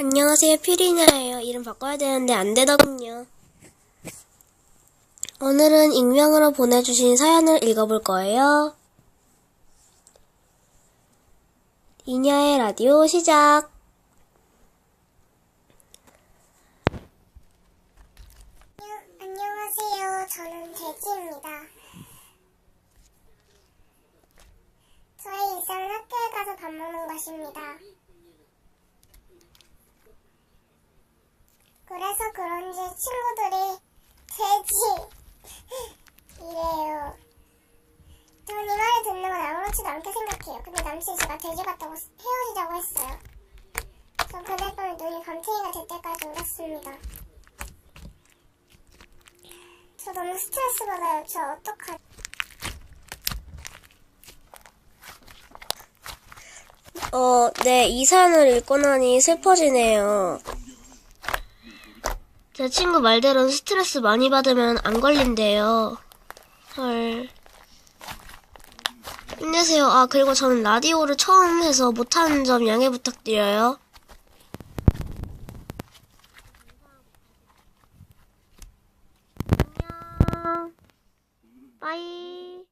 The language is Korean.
안녕하세요, 피리냐예요. 이름 바꿔야 되는데 안 되더군요. 오늘은 익명으로 보내주신 사연을 읽어볼 거예요. 이냐의 라디오 시작. 안녕하세요. 저는 돼지입니다. 저의 일상은 학교에 가서 밥 먹는 것입니다. 그래서 그런지 친구들이 돼지 이래요. 전 이 말을 듣는 건 아무렇지도 않게 생각해요. 근데 남친이 제가 돼지 같다고 헤어지자고 했어요. 전 그날 밤에 눈이 밤탱이가 될 때까지 울었습니다. 저 너무 스트레스 받아요. 저 어떡하지? 어, 네, 이 사연을 읽고 나니 슬퍼지네요. 제 친구 말대로 스트레스 많이 받으면 안 걸린대요. 헐. 힘내세요. 아, 그리고 저는 라디오를 처음 해서 못하는 점 양해 부탁드려요. 안녕. 빠이.